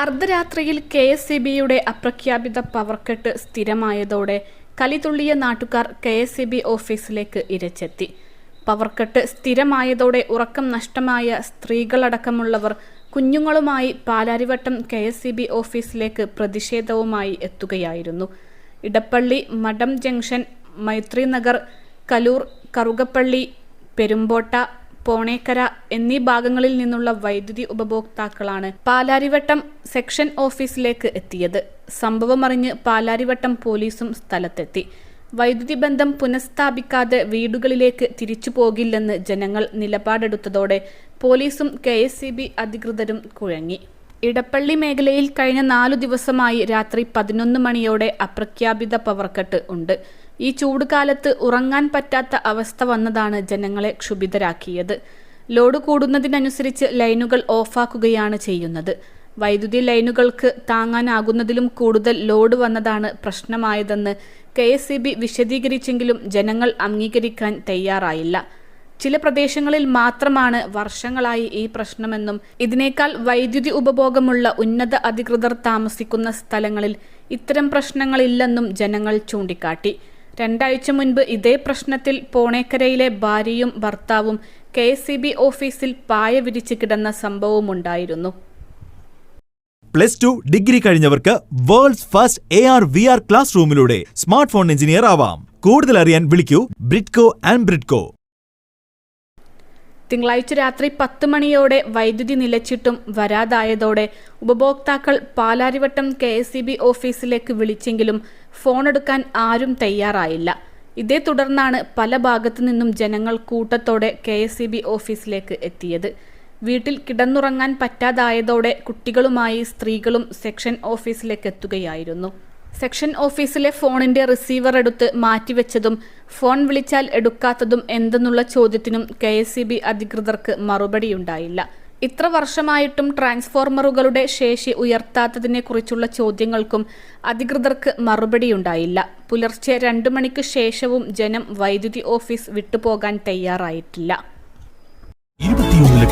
അർദ്ധരാത്രിയിൽ K S C ബിയുടെ അപ്രഖ്യാപിത പവർക്കെട്ട് സ്ഥിരമായതോടെ കലിതുള്ളിയ നാട്ടുകാർ കെ എസ് സി ബി ഓഫീസിലേക്ക് ഇരച്ചെത്തി. പവർക്കെട്ട് സ്ഥിരമായതോടെ ഉറക്കം നഷ്ടമായ സ്ത്രീകളടക്കമുള്ളവർ കുഞ്ഞുങ്ങളുമായി Palarivattom K S C B ഓഫീസിലേക്ക് പ്രതിഷേധവുമായി എത്തുകയായിരുന്നു. ഇടപ്പള്ളി മഠം ജംഗ്ഷൻ മൈത്രി നഗർ കലൂർ കറുകപ്പള്ളി പെരുമ്പോട്ട പോണേക്കര എന്നീ ഭാഗങ്ങളിൽ നിന്നുള്ള വൈദ്യുതി ഉപഭോക്താക്കളാണ് പാലാരിവട്ടം സെക്ഷൻ ഓഫീസിലേക്ക് എത്തിയത്. സംഭവമറിഞ്ഞ് പാലാരിവട്ടം പോലീസും സ്ഥലത്തെത്തി. വൈദ്യുതി ബന്ധം പുനഃസ്ഥാപിക്കാതെ വീടുകളിലേക്ക് തിരിച്ചു പോകില്ലെന്ന് ജനങ്ങൾ നിലപാടെടുത്തതോടെ പോലീസും കെ അധികൃതരും കുഴങ്ങി. ഇടപ്പള്ളി മേഖലയിൽ കഴിഞ്ഞ നാലു ദിവസമായി രാത്രി പതിനൊന്ന് മണിയോടെ അപ്രഖ്യാപിത പവർക്കട്ട് ഉണ്ട്. ഈ ചൂടുകാലത്ത് ഉറങ്ങാൻ പറ്റാത്ത അവസ്ഥ വന്നതാണ് ജനങ്ങളെ ക്ഷുഭിതരാക്കിയത്. ലോഡ് കൂടുന്നതിനനുസരിച്ച് ലൈനുകൾ ഓഫാക്കുകയാണ് ചെയ്യുന്നത്. വൈദ്യുതി ലൈനുകൾക്ക് താങ്ങാനാകുന്നതിലും കൂടുതൽ ലോഡ് വന്നതാണ് പ്രശ്നമായതെന്ന് കെ എസ് വിശദീകരിച്ചെങ്കിലും ജനങ്ങൾ അംഗീകരിക്കാൻ തയ്യാറായില്ല. ചില പ്രദേശങ്ങളിൽ മാത്രമാണ് വർഷങ്ങളായി ഈ പ്രശ്നമെന്നും ഇതിനേക്കാൾ വൈദ്യുതി ഉപഭോഗമുള്ള ഉന്നത അധികൃതർ താമസിക്കുന്ന സ്ഥലങ്ങളിൽ ഇത്തരം പ്രശ്നങ്ങളില്ലെന്നും ജനങ്ങൾ ചൂണ്ടിക്കാട്ടി. രണ്ടാഴ്ച മുൻപ് ഇതേ പ്രശ്നത്തിൽ പോണേക്കരയിലെ ഭാര്യയും ഭർത്താവും കെ ഓഫീസിൽ പായ വിരിച്ച് കിടന്ന സംഭവമുണ്ടായിരുന്നു. Plus two degree കഴിഞ്ഞവർക്ക് world's first A R V R class റൂമിലൂടെ smart phone engineer ആവാം. കൂടുതൽ അറിയാൻ വിളിക്കൂ ബ്രിഡ്കോ ആൻഡ് ബ്രിഡ്കോ. തിങ്കളാഴ്ച രാത്രി പത്ത് മണിയോടെ വൈദ്യുതി നിലച്ചിട്ടും വരാതായതോടെ ഉപഭോക്താക്കൾ പാലാരിവട്ടം കെ ഓഫീസിലേക്ക് വിളിച്ചെങ്കിലും ഫോണെടുക്കാൻ ആരും തയ്യാറായില്ല. ഇതേ തുടർന്നാണ് പല ഭാഗത്തു നിന്നും ജനങ്ങൾ കൂട്ടത്തോടെ കെ എസ് ഇ ബി ഓഫീസിലേക്ക് എത്തിയത്. വീട്ടിൽ കിടന്നുറങ്ങാൻ പറ്റാതായതോടെ കുട്ടികളുമായി സ്ത്രീകളും സെക്ഷൻ ഓഫീസിലേക്ക് എത്തുകയായിരുന്നു. സെക്ഷൻ ഓഫീസിലെ ഫോണിന്റെ റിസീവർ എടുത്ത് മാറ്റിവെച്ചതും ഫോൺ വിളിച്ചാൽ എടുക്കാത്തതും എന്തെന്നുള്ള ചോദ്യത്തിനും കെ എസ് അധികൃതർക്ക് മറുപടിയുണ്ടായില്ല. ഇത്ര വർഷമായിട്ടും ട്രാൻസ്ഫോർമറുകളുടെ ശേഷി ഉയർത്താത്തതിനെക്കുറിച്ചുള്ള ചോദ്യങ്ങൾക്കും അധികൃതർക്ക് മറുപടിയുണ്ടായില്ല. പുലർച്ചെ രണ്ടു മണിക്ക് ശേഷവും ജനം വൈദ്യുതി ഓഫീസ് വിട്ടുപോകാൻ തയ്യാറായിട്ടില്ല.